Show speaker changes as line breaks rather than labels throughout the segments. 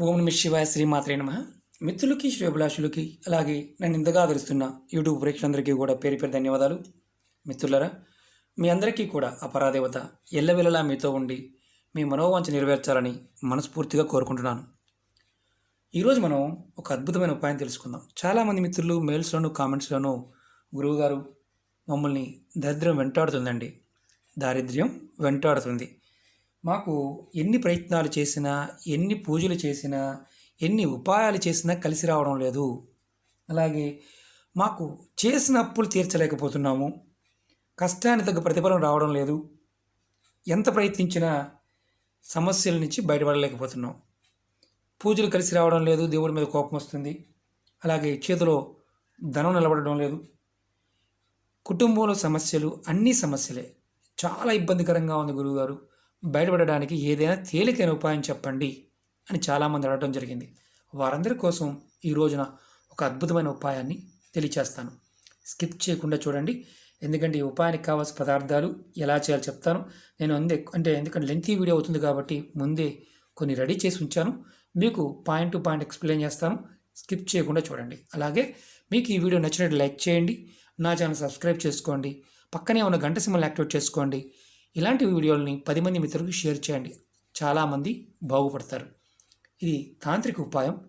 ఓం నమ శివాయ శ్రీమాత్రే నమ. మిత్రులకి శ్రేభిలాషులకి అలాగే నన్ను ఇంతగా ఆదరిస్తున్న యూట్యూబ్ ప్రేక్షకులందరికీ కూడా పేరు పేరు ధన్యవాదాలు. మిత్రులరా మీ అందరికీ కూడా అపరాదేవత ఎల్లవెల్లలా మీతో ఉండి మీ మనోవాంఛ నెరవేర్చాలని మనస్ఫూర్తిగా కోరుకుంటున్నాను. ఈరోజు మనం ఒక అద్భుతమైన ఉపాయం తెలుసుకుందాం. చాలామంది మిత్రులు మెయిల్స్లోను కామెంట్స్లోనూ గురువుగారు మమ్మల్ని దరిద్రం వెంటాడుతుందండి. దారిద్ర్యం వెంటాడుతుంది. మాకు ఎన్ని ప్రయత్నాలు చేసినా ఎన్ని పూజలు చేసినా ఎన్ని ఉపాయాలు చేసినా కలిసి రావడం లేదు. అలాగే మాకు చేసిన అప్పులు తీర్చలేకపోతున్నాము. కష్టానికి తగ్గ ప్రతిఫలం రావడం లేదు. ఎంత ప్రయత్నించినా సమస్యల నుంచి బయటపడలేకపోతున్నాం. పూజలు కలిసి రావడం లేదు. దేవుడి మీద కోపం వస్తుంది. అలాగే చేతిలో ధనం నిలబడడం లేదు. కుటుంబంలో సమస్యలు అన్ని సమస్యలే. చాలా ఇబ్బందికరంగా ఉంది గురువుగారు. బయటపడడానికి ఏదైనా తేలికైన ఉపాయం చెప్పండి అని చాలామంది అడగడం జరిగింది. వారందరి కోసం ఈ రోజున ఒక అద్భుతమైన ఉపాయాన్ని తెలియచేస్తాను. స్కిప్ చేయకుండా చూడండి. ఎందుకంటే ఈ ఉపాయానికి కావాల్సిన పదార్థాలు ఎలా చేయాలో చెప్తాను. నేను అందే అంటే ఎందుకంటే లెంతీ వీడియో అవుతుంది కాబట్టి ముందే కొన్ని రెడీ చేసి ఉంచాను. మీకు పాయింట్ టు పాయింట్ ఎక్స్ప్లెయిన్ చేస్తాను. స్కిప్ చేయకుండా చూడండి. అలాగే మీకు ఈ వీడియో నచ్చినట్టు లైక్ చేయండి. నా ఛానల్ సబ్స్క్రైబ్ చేసుకోండి. పక్కనే ఉన్న గంట సింబల్ యాక్టివేట్ చేసుకోండి. ఇలాంటి వీడియోలని పది మంది మిత్రులకు షేర్ చేయండి. చాలామంది బాగుపడతారు. ఇది తాంత్రిక ఉపాయం.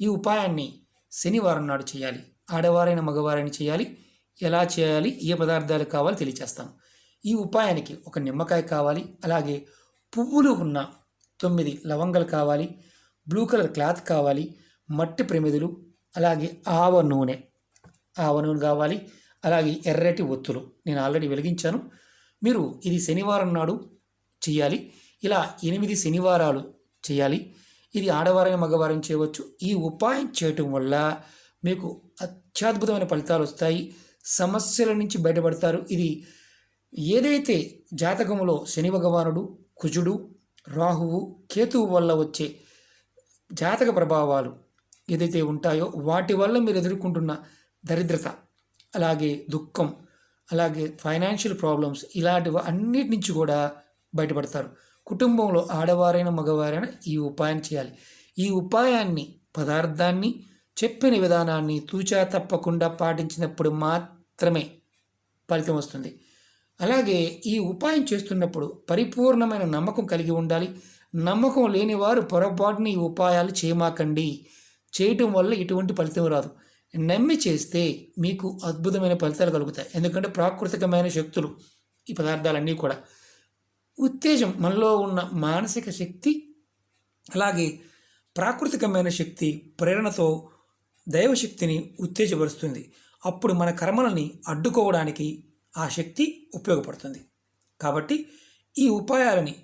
ఈ ఉపాయాన్ని శనివారం నాడు చేయాలి. ఆడవారైన మగవారైన చేయాలి. ఎలా చేయాలి? ఏ పదార్థాలు కావాలో? తెలియచేస్తాను. ఈ ఉపాయానికి ఒక నిమ్మకాయ కావాలి. అలాగే పువ్వులు ఉన్న తొమ్మిది లవంగాలు కావాలి. బ్లూ కలర్ క్లాత్ కావాలి. మట్టి ప్రమిదలు. అలాగే ఆవ నూనె. ఆవ నూనె కావాలి. అలాగే ఎర్రటి ఒత్తులు. నేను ఆల్రెడీ వెలిగించాను. మీరు ఇది శనివారం నాడు చేయాలి. ఇలా ఎనిమిది శనివారాలు చేయాలి. ఇది ఆడవారం మగవారం చేయవచ్చు. ఈ ఉపాయం చేయటం వల్ల మీకు అత్యద్భుతమైన ఫలితాలు వస్తాయి. సమస్యల నుంచి బయటపడతారు. ఇది ఏదైతే జాతకంలో శని భగవానుడు కుజుడు రాహువు కేతువు వల్ల వచ్చే జాతక ప్రభావాలు ఏదైతే ఉంటాయో వాటి వల్ల మీరు ఎదుర్కొంటున్న దరిద్రత అలాగే దుఃఖం అలాగే ఫైనాన్షియల్ ప్రాబ్లమ్స్ ఇలాంటివి అన్నిటి నుంచి కూడా బయటపడతారు. కుటుంబంలో ఆడవారైన మగవారైనా ఈ ఉపాయం చేయాలి. ఈ ఉపాయాన్ని పదార్థాన్ని చెప్పిన విధానాన్ని తూచా తప్పకుండా పాటించినప్పుడు మాత్రమే ఫలితం వస్తుంది. అలాగే ఈ ఉపాయం చేస్తున్నప్పుడు పరిపూర్ణమైన నమ్మకం కలిగి ఉండాలి. నమ్మకం లేనివారు పొరపాటుని ఈ ఉపాయాలు చేయమాకండి. చేయటం వల్ల ఎటువంటి ఫలితం రాదు. నమ్మి చేస్తే మీకు అద్భుతమైన ఫలితాలు కలుగుతాయి. ఎందుకంటే ప్రాకృతికమైన శక్తులు ఈ పదార్థాలన్నీ కూడా. ఉత్తేజం మనలో ఉన్న మానసిక శక్తి అలాగే ప్రాకృతికమైన శక్తి ప్రేరణతో దైవశక్తిని ఉత్తేజపరుస్తుంది. అప్పుడు మన కర్మలని అడ్డుకోవడానికి ఆ శక్తి ఉపయోగపడుతుంది. కాబట్టి ఈ ఉపాయాలని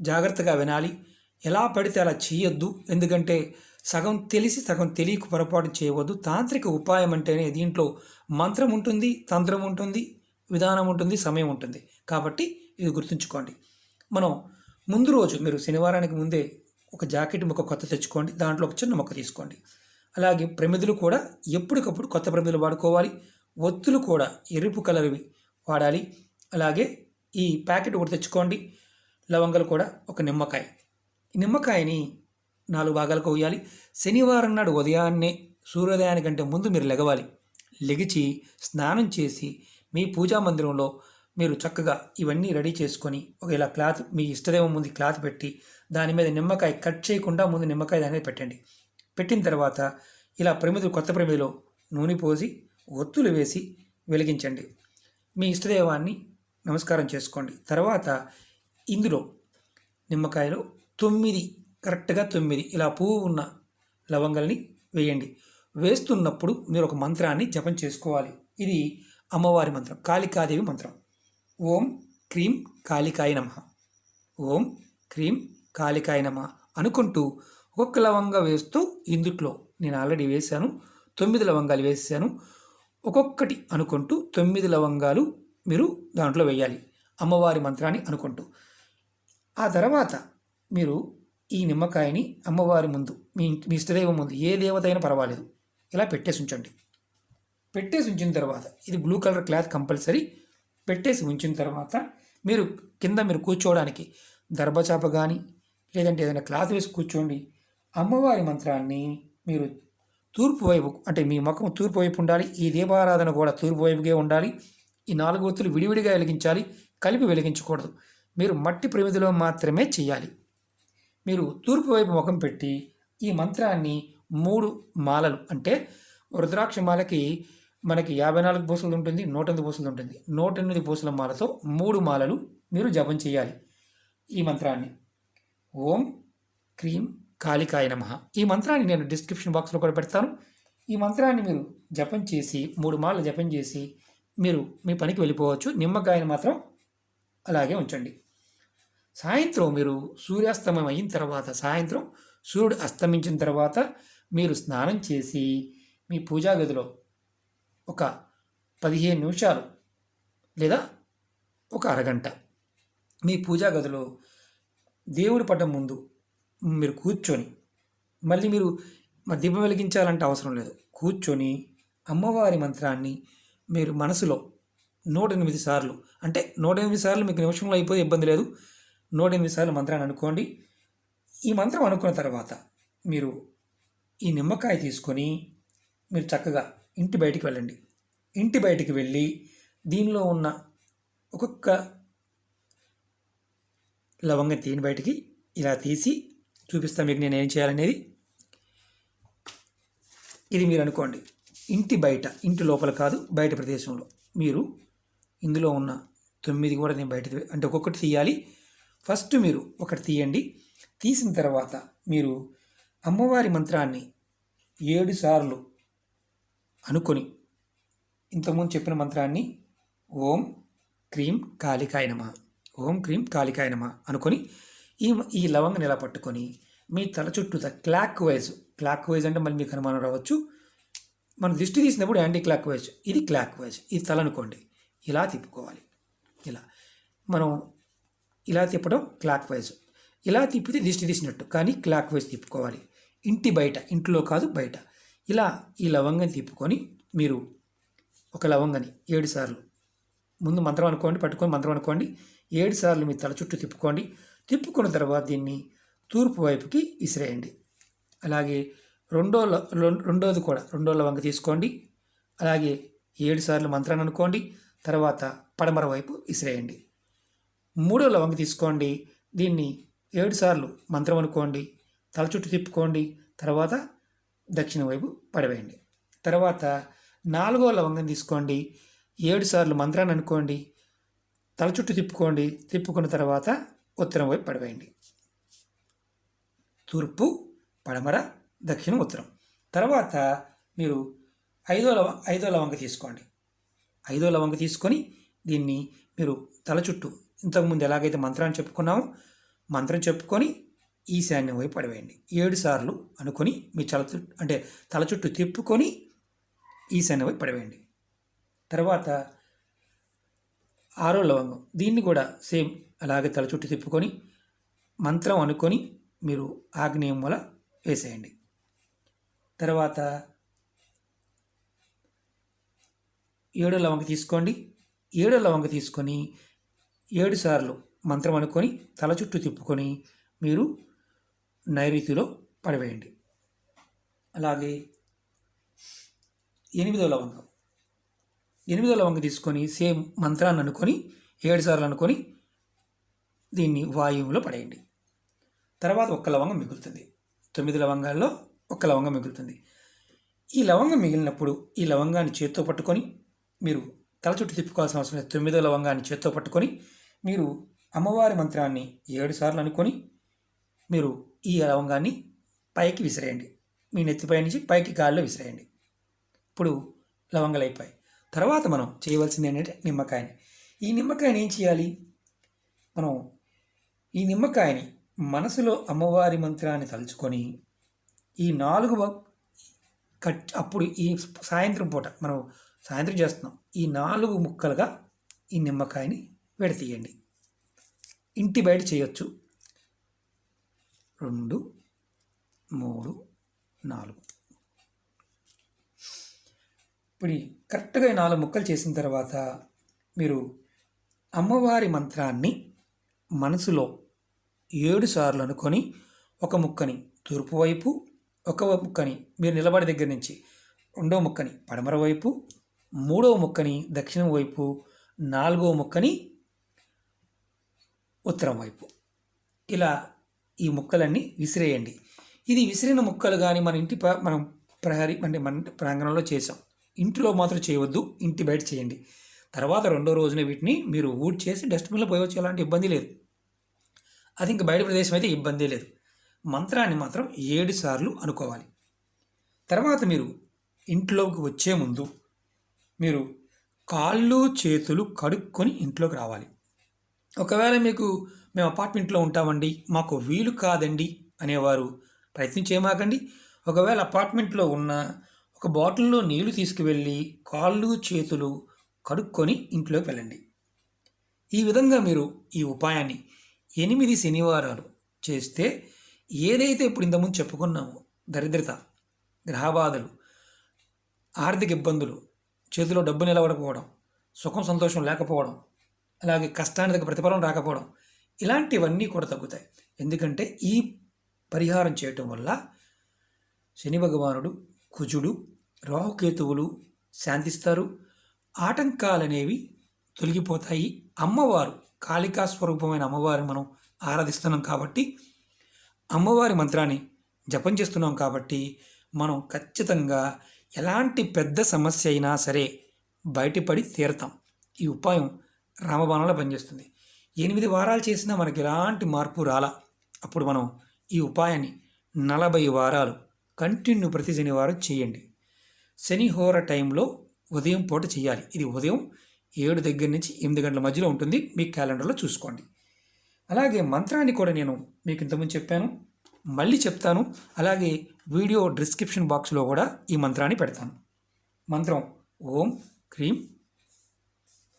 జాగ్రత్తగా వినాలి. ఎలా పడితే అలా చేయొద్దు. ఎందుకంటే సగం తెలిసి సగం తెలియక పొరపాటు చేయవద్దు. తాంత్రిక ఉపాయం అంటేనే దీంట్లో మంత్రం ఉంటుంది తంత్రం ఉంటుంది విధానం ఉంటుంది సమయం ఉంటుంది. కాబట్టి ఇది గుర్తుంచుకోండి. మనం ముందు రోజు మీరు శనివారానికి ముందే ఒక జాకెట్ ముక్క కొత్త తెచ్చుకోండి. దాంట్లో ఒక చిన్న మొక్క తీసుకోండి. అలాగే ప్రమిదలు కూడా ఎప్పటికప్పుడు కొత్త ప్రమిదలు వాడుకోవాలి. ఒత్తులు కూడా ఎరుపు కలర్వి వాడాలి. అలాగే ఈ ప్యాకెట్ ఒకటి తెచ్చుకోండి. లవంగాలు కూడా ఒక నిమ్మకాయ. ఈ నిమ్మకాయని నాలుగు భాగాలకు వేయాలి శనివారం నాడు ఉదయాన్నే సూర్యోదయానికంటే ముందు మీరు లెగవాలి. లెగిచి స్నానం చేసి మీ పూజా మందిరంలో మీరు చక్కగా ఇవన్నీ రెడీ చేసుకొని ఒక ఇలా క్లాత్ మీ ఇష్టదేవం ముందు క్లాత్ పెట్టి దాని మీద నిమ్మకాయ కట్ చేయకుండా ముందు నిమ్మకాయ దాని మీద పెట్టండి. పెట్టిన తర్వాత ఇలా ప్రమిదలు కొత్త ప్రమిదిలో నూనె పోసి ఒత్తులు వేసి వెలిగించండి. మీ ఇష్టదేవాన్ని నమస్కారం చేసుకోండి. తర్వాత ఇందులో నిమ్మకాయలో తొమ్మిది కరెక్ట్గా తొమ్మిది. ఇలా పువ్వు ఉన్న లవంగల్ని వేయండి. వేస్తున్నప్పుడు మీరు ఒక మంత్రాన్ని జపం చేసుకోవాలి. ఇది అమ్మవారి మంత్రం కాళికాదేవి మంత్రం. ఓం క్రీం కాళికాయ నమ. ఓం క్రీం కాళికాయ నమ అనుకుంటూ ఒక్కొక్క లవంగా వేస్తూ ఇందుట్లో నేను ఆల్రెడీ వేశాను తొమ్మిది లవంగాలు వేసాను ఒక్కొక్కటి అనుకుంటూ తొమ్మిది లవంగాలు మీరు దాంట్లో వేయాలి. అమ్మవారి మంత్రాన్ని అనుకుంటూ. ఆ తర్వాత మీరు ఈ నిమ్మకాయని అమ్మవారి ముందు మీ మీ ఇష్టదైవం ముందు ఏ దేవత అయినా పర్వాలేదు. ఇలా పెట్టేసి ఉంచండి. పెట్టేసి ఉంచిన తర్వాత ఇది బ్లూ కలర్ క్లాత్ కంపల్సరీ పెట్టేసి ఉంచిన తర్వాత మీరు కింద మీరు కూర్చోవడానికి దర్భచాప కానీ లేదంటే ఏదైనా క్లాత్ వేసి కూర్చోండి. అమ్మవారి మంత్రాన్ని మీరు తూర్పు వైపు అంటే మీ ముఖం తూర్పు వైపు ఉండాలి ఈ దీపారాధన కూడా తూర్పు వైపుకే ఉండాలి ఈ నాలుగు ఒత్తులు విడివిడిగా వెలిగించాలి కలిపి వెలిగించకూడదు. మీరు మట్టి ప్రమిదిలో మాత్రమే చేయాలి. మీరు తూర్పు వైపు ముఖం పెట్టి ఈ మంత్రాన్ని మూడు మాలలు అంటే రుద్రాక్ష మాలకి మనకి యాభై నాలుగు పూసలు ఉంటుంది నూట ఎనిమిది పూసలు ఉంటుంది. నూట ఎనిమిది పూసల మాలతో మూడు మాలలు మీరు జపం చేయాలి ఈ మంత్రాన్ని. ఓం క్రీం కాళికాయ నమ. ఈ మంత్రాన్ని నేను డిస్క్రిప్షన్ బాక్స్లో కూడా పెడతాను. ఈ మంత్రాన్ని మీరు జపం చేసి మూడు మాలలు జపం చేసి మీరు మీ పనికి వెళ్ళిపోవచ్చు. నిమ్మకాయని మాత్రం అలాగే ఉంచండి. సాయంత్రం మీరు సూర్యాస్తమయం అయిన తర్వాత సాయంత్రం సూర్యుడు అస్తమించిన తర్వాత మీరు స్నానం చేసి మీ పూజా గదిలో ఒక పదిహేను నిమిషాలు లేదా ఒక అరగంట మీ పూజా గదిలో దేవుడి పటం ముందు మీరు కూర్చొని మళ్ళీ మీరు మా దీపం వెలిగించాలంటే అవసరం లేదు. కూర్చొని అమ్మవారి మంత్రాన్ని మీరు మనసులో నూట ఎనిమిది సార్లు అంటే నూట ఎనిమిది సార్లు మీకు నిమిషంలో అయిపోతే ఇబ్బంది లేదు. నూట ఎనిమిది సార్లు మంత్రాన్ని అనుకోండి. ఈ మంత్రం అనుకున్న తర్వాత మీరు ఈ నిమ్మకాయ తీసుకొని మీరు చక్కగా ఇంటి బయటికి వెళ్ళండి. ఇంటి బయటికి వెళ్ళి దీనిలో ఉన్న ఒక్కొక్క లవంగం తీని బయటికి ఇలా తీసి చూపిస్తాను మీకు నేను ఏం చేయాలనేది. ఇది మీరు అనుకోండి. ఇంటి బయట ఇంటి లోపల కాదు బయట ప్రదేశంలో మీరు ఇందులో ఉన్న తొమ్మిది కూడా నేను బయట అంటే ఒక్కొక్కటి తీయాలి. ఫస్ట్ మీరు ఒకటి తీయండి. తీసిన తర్వాత మీరు అమ్మవారి మంత్రాన్ని ఏడు సార్లు అనుకొని ఇంతకుముందు చెప్పిన మంత్రాన్ని ఓం క్రీం కాళికాయ నమ ఓం క్రీం కాళికాయ నమ అనుకొని ఈ ఈ లవంగని ఇలా పట్టుకొని మీ తల చుట్టూ క్లాక్ వైజ్ క్లాక్ వైజ్ అంటే మళ్ళీ మీకు అనుమానం రావచ్చు. మనం దృష్టి తీసినప్పుడు యాంటీ క్లాక్ వైజ్ ఇది క్లాక్ వైజ్ ఇది తల అనుకోండి. ఇలా తిప్పుకోవాలి. ఇలా. మనం ఇలా తిప్పడం క్లాక్ వైజ్ ఇలా తిప్పితే దిష్టి తీసినట్టు కానీ క్లాక్ వైజ్ తిప్పుకోవాలి. ఇంటి బయట ఇంట్లో కాదు బయట. ఇలా ఈ లవంగం తిప్పుకొని మీరు ఒక లవంగని ఏడు సార్లు. ముందు మంత్రం అనుకోండి పట్టుకొని మంత్రం అనుకోండి ఏడు సార్లు మీ తల చుట్టూ తిప్పుకోండి. తిప్పుకున్న తర్వాత దీన్ని తూర్పు వైపుకి విసిరేయండి. అలాగే రెండో రెండోది కూడా రెండో లవంగ తీసుకోండి. అలాగే ఏడు సార్లు మంత్రాన్ని అనుకోండి తర్వాత పడమర వైపు విసిరేయండి. మూడో లవంగి తీసుకోండి. దీన్ని ఏడు సార్లు మంత్రం అనుకోండి. తల చుట్టూ తిప్పుకోండి. తర్వాత దక్షిణ వైపు పడవేయండి. తర్వాత నాలుగో లవంగం తీసుకోండి. ఏడు సార్లు మంత్రాన్ని అనుకోండి. తల చుట్టూ తిప్పుకోండి. తిప్పుకున్న తర్వాత ఉత్తరం వైపు పడవేయండి. తూర్పు పడమర దక్షిణం ఉత్తరం. తర్వాత మీరు ఐదో లవ ఐదో లవంగ తీసుకోండి. ఐదో లవంగ తీసుకొని దీన్ని మీరు తల చుట్టూ ఇంతకుముందు ఎలాగైతే మంత్రాన్ని చెప్పుకున్నామో మంత్రం చెప్పుకొని ఈశాన్యం వైపు పడవేయండి ఏడు సార్లు అనుకొని మీ తల చుట్టూ అంటే తల చుట్టూ తిప్పుకొని ఈశాన్యం వైపు పడవేయండి తర్వాత ఆరో లవంగం దీన్ని కూడా సేమ్ అలాగే తల చుట్టూ తిప్పుకొని మంత్రం అనుకొని మీరు ఆగ్నేయం వల్ల వేసేయండి. తర్వాత ఏడో లవంగ తీసుకోండి. ఏడో లవంగ తీసుకొని ఏడు సార్లు మంత్రం అనుకొని తల చుట్టూ తిప్పుకొని మీరు నైరుతిలో పడవేయండి. అలాగే ఎనిమిదో లవంగం. ఎనిమిదో లవంగ తీసుకొని సేమ్ మంత్రాన్ని అనుకొని ఏడు సార్లు అనుకొని దీన్ని వాయువులో పడేయండి. తర్వాత ఒక్క లవంగం మిగులుతుంది. తొమ్మిది లవంగాల్లో ఒక్క లవంగం మిగులుతుంది. ఈ లవంగం మిగిలినప్పుడు ఈ లవంగాన్ని చేత్తో పట్టుకొని మీరు తల చుట్టూ తిప్పుకోవాల్సిన అవసరం లేదు. తొమ్మిదో లవంగాన్ని చేత్తో పట్టుకొని మీరు అమ్మవారి మంత్రాన్ని ఏడుసార్లు అనుకొని మీరు ఈ లవంగాన్ని పైకి విసిరేయండి. మీ నెత్తిపై నుంచి పైకి గాల్లో విసిరేయండి. ఇప్పుడు లవంగాలు అయిపోయాయి. తర్వాత మనం చేయవలసింది ఏంటంటే నిమ్మకాయని. ఈ నిమ్మకాయని ఏం చేయాలి? మనం ఈ నిమ్మకాయని మనసులో అమ్మవారి మంత్రాన్ని తలుచుకొని ఈ నాలుగు కట్ అప్పుడు ఈ సాయంత్రం పూట మనం సాయంత్రం చేస్తున్నాం. ఈ నాలుగు ముక్కలుగా ఈ నిమ్మకాయని విడతీయండి ఇంటి బయట చేయొచ్చు. రెండు మూడు నాలుగు. ఇప్పుడు కరెక్ట్గా ఈ నాలుగు ముక్కలు చేసిన తర్వాత మీరు అమ్మవారి మంత్రాన్ని మనసులో ఏడు సార్లు అనుకొని ఒక ముక్కని తూర్పు వైపు ఒక ముక్కని మీరు నిలబడి దగ్గర నుంచి రెండో ముక్కని పడమర వైపు మూడవ ముక్కని దక్షిణం వైపు నాలుగవ ముక్కని ఉత్తరం వైపు. ఇలా ఈ ముక్కలన్నీ విసిరేయండి. ఇది విసిరిన ముక్కలు కానీ మన ఇంటి మనం ప్రహరీ అంటే మన ప్రాంగణంలో చేసాం. ఇంటిలో మాత్రం చేయవద్దు ఇంటి బయట చేయండి. తర్వాత రెండో రోజున వీటిని మీరు ఊడ్ చేసి డస్ట్బిన్లో పోయవచ్చు ఎలాంటి ఇబ్బంది లేదు. అది ఇంకా బయట ప్రదేశం అయితే ఇబ్బంది లేదు. మంత్రాన్ని మాత్రం ఏడు సార్లు అనుకోవాలి. తర్వాత మీరు ఇంట్లోకి వచ్చే ముందు మీరు కాళ్ళు చేతులు కడుక్కొని ఇంట్లోకి రావాలి. ఒకవేళ మీకు మేము అపార్ట్మెంట్లో ఉంటామండి మాకు వీలు కాదండి అనేవారు ప్రయత్నం చేయమాకండి ఒకవేళ అపార్ట్మెంట్లో ఉన్న ఒక బాటిల్లో నీళ్ళు తీసుకువెళ్ళి కాళ్ళు చేతులు కడుక్కొని ఇంట్లోకి వెళ్ళండి. ఈ విధంగా మీరు ఈ ఉపాయాన్ని ఎనిమిది శనివారాలు చేస్తే ఏదైతే ఇప్పుడు ఇంతకుముందు చెప్పుకున్నామో దరిద్రత గ్రహబాధలు ఆర్థిక ఇబ్బందులు చేతిలో డబ్బు నిలబడకపోవడం సుఖం సంతోషం లేకపోవడం అలాగే కష్టానికి ప్రతిఫలం రాకపోవడం ఇలాంటివన్నీ కూడా తగ్గుతాయి. ఎందుకంటే ఈ పరిహారం చేయటం వల్ల శని భగవానుడు కుజుడు రాహుకేతువులు శాంతిస్తారు. ఆటంకాలనేవి తొలగిపోతాయి. అమ్మవారు కాళికా స్వరూపమైన అమ్మవారిని మనం ఆరాధిస్తున్నాం కాబట్టి అమ్మవారి మంత్రాన్ని జపం చేస్తున్నాం కాబట్టి మనం ఖచ్చితంగా ఎలాంటి పెద్ద సమస్య అయినా సరే బయటపడి తీరతాం. ఈ ఉపాయం రామబాణంలో పనిచేస్తుంది. ఎనిమిది వారాలు చేసినా మనకి ఎలాంటి మార్పు రాలా? అప్పుడు మనం ఈ ఉపాయాన్ని నలభై వారాలు కంటిన్యూ ప్రతి శనివారం చేయండి. శనిహోర టైంలో ఉదయం పూట చేయాలి. ఇది ఉదయం ఏడు దగ్గర నుంచి ఎనిమిది గంటల మధ్యలో ఉంటుంది. మీ క్యాలెండర్లో చూసుకోండి. అలాగే మంత్రాన్ని కూడా నేను మీకు ఇంతకుముందు చెప్పాను. మళ్ళీ చెప్తాను. అలాగే వీడియో డిస్క్రిప్షన్ బాక్స్లో కూడా ఈ మంత్రాన్ని పెడతాను. మంత్రం ఓం క్రీం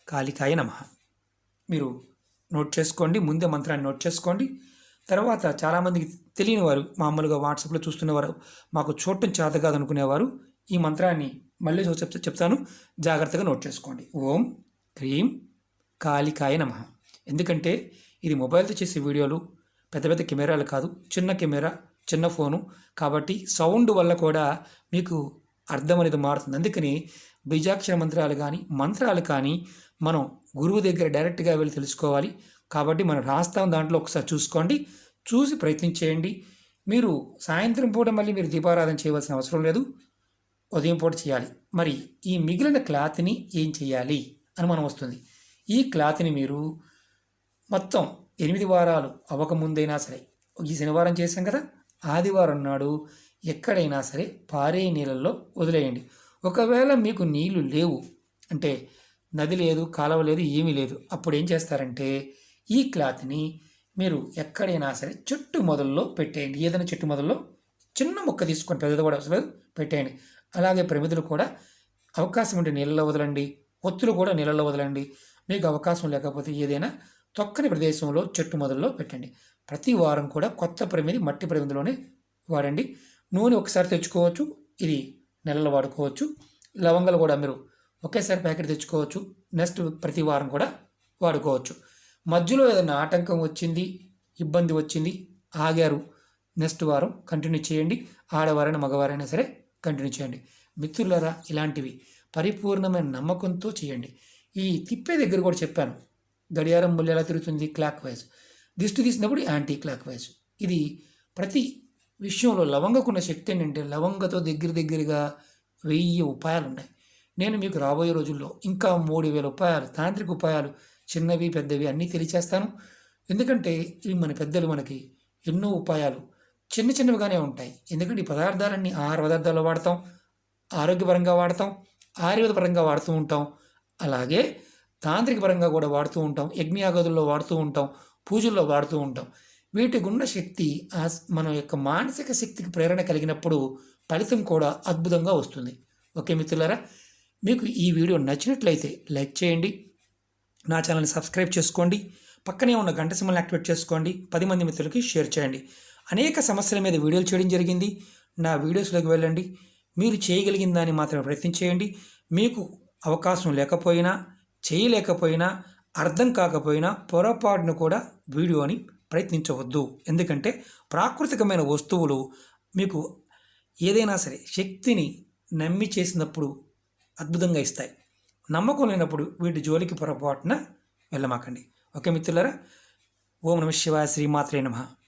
కాళికాయ నమ. మీరు నోట్ చేసుకోండి ముందే మంత్రాన్ని నోట్ చేసుకోండి. తర్వాత చాలామందికి తెలియని వారు మామూలుగా వాట్సాప్లో చూస్తున్నవారు మాకు చూడటం చేత కాదు అనుకునేవారు ఈ మంత్రాన్ని మళ్ళీ చెప్తా చెప్తాను. జాగ్రత్తగా నోట్ చేసుకోండి. ఓం క్రీం కాళికాయ నమ. ఎందుకంటే ఇది మొబైల్తో చేసే వీడియోలు పెద్ద పెద్ద కెమెరాలు కాదు చిన్న కెమెరా చిన్న ఫోను. కాబట్టి సౌండ్ వల్ల కూడా మీకు అర్థం అనేది మారుతుంది. అందుకని బీజాక్షర మంత్రాలు కానీ మంత్రాలు కానీ మనం గురువు దగ్గర డైరెక్ట్గా వెళ్ళి తెలుసుకోవాలి. కాబట్టి మనం రాస్తాం దాంట్లో ఒకసారి చూసుకోండి. చూసి ప్రయత్నం చేయండి. మీరు సాయంత్రం పూట మళ్ళీ మీరు దీపారాధన చేయవలసిన అవసరం లేదు. ఉదయం పూట చేయాలి. మరి ఈ మిగిలిన క్లాత్ని ఏం చేయాలి? అని మనం వస్తుంది. ఈ క్లాత్ని మీరు మొత్తం ఎనిమిది వారాలు అవ్వకముందైనా సరే ఈ శనివారం చేశాం కదా ఆదివారం నాడు ఎక్కడైనా సరే పారే నీళ్ళల్లో వదిలేయండి. ఒకవేళ మీకు నీళ్ళు లేవు అంటే నది లేదు కాలువ లేదు ఏమీ లేదు. అప్పుడు ఏం చేస్తారంటే ఈ క్లాత్ని మీరు ఎక్కడైనా సరే చెట్టు మొదల్లో పెట్టేయండి. ఏదైనా చెట్టు మొదల్లో చిన్న మొక్క తీసుకొని పెద్దది కూడా అవసరం లేదు పెట్టేయండి. అలాగే ప్రమిదలు కూడా అవకాశం ఉంటే నీళ్ళలో వదలండి. ఒత్తులు కూడా నీళ్ళలో వదలండి. మీకు అవకాశం లేకపోతే ఏదైనా తొక్కని ప్రదేశంలో చెట్టు మొదల్లో పెట్టండి. ప్రతి వారం కూడా కొత్త ప్రమిది మట్టి ప్రమిదిలోనే వాడండి. నూనె ఒకసారి తెచ్చుకోవచ్చు ఇది నెలలు వాడుకోవచ్చు. లవంగాలు కూడా మీరు ఒకేసారి ప్యాకెట్ తెచ్చుకోవచ్చు. నెక్స్ట్ ప్రతి వారం కూడా వాడుకోవచ్చు. మధ్యలో ఏదైనా ఆటంకం వచ్చింది ఇబ్బంది వచ్చింది ఆగారు నెక్స్ట్ వారం కంటిన్యూ చేయండి. ఆడవారైనా మగవారైనా సరే కంటిన్యూ చేయండి. మిత్రులరా ఇలాంటివి పరిపూర్ణమైన నమ్మకంతో చేయండి. ఈ తిప్పే దగ్గర కూడా చెప్పాను. గడియారం ముళ్ళు ఎలా తిరుగుతుంది? Clockwise. దిష్టి తీసినప్పుడు యాంటీ క్లాక్ వైజ్. ఇది ప్రతి విషయంలో లవంగకున్న శక్తి ఏంటంటే లవంగతో దగ్గర దగ్గరగా వెయ్యి ఉపాయాలు ఉన్నాయి నేను మీకు రాబోయే రోజుల్లో ఇంకా మూడు వేల ఉపాయాలు తాంత్రిక ఉపాయాలు చిన్నవి పెద్దవి అన్నీ తెలియచేస్తాను. ఎందుకంటే ఇవి మన పెద్దలు మనకి ఎన్నో ఉపాయాలు చిన్న చిన్నవిగానే ఉంటాయి. ఎందుకంటే ఈ పదార్థాలన్నీ ఆహార పదార్థాల్లో వాడతాం ఆరోగ్యపరంగా వాడతాం ఆయుర్వేద పరంగా వాడుతూ ఉంటాం. అలాగే తాంత్రిక పరంగా కూడా వాడుతూ ఉంటాం యజ్ఞయాగదుల్లో వాడుతూ ఉంటాం పూజల్లో వాడుతూ ఉంటాం. వీటి గుండె శక్తి ఆ మన యొక్క మానసిక శక్తికి ప్రేరణ కలిగినప్పుడు ఫలితం కూడా అద్భుతంగా వస్తుంది. ఓకే మిత్రులారా? మీకు ఈ వీడియో నచ్చినట్లయితే లైక్ చేయండి. నా ఛానల్ని సబ్స్క్రైబ్ చేసుకోండి. పక్కనే ఉన్న గంట సింబల్ని యాక్టివేట్ చేసుకోండి. పది మంది మిత్రులకి షేర్ చేయండి. అనేక సమస్యల మీద వీడియోలు చేయడం జరిగింది. నా వీడియోస్లోకి వెళ్ళండి. మీరు చేయగలిగిన దాన్ని మాత్రమే ప్రయత్నం చేయండి. మీకు అవకాశం లేకపోయినా చేయలేకపోయినా అర్థం కాకపోయినా పొరపాటును కూడా వీడియోని ప్రయత్నించవద్దు. ఎందుకంటే ప్రాకృతికమైన వస్తువులు మీకు ఏదైనా సరే శక్తిని నమ్మి చేసినప్పుడు అద్భుతంగా ఇస్తాయి. నమ్మకం లేనప్పుడు వీటి జోలికి పొరపాటున వెళ్ళమాకండి. ఓకే మిత్రులరా? ఓం నమ శివాయ శ్రీమాత్రే నమః.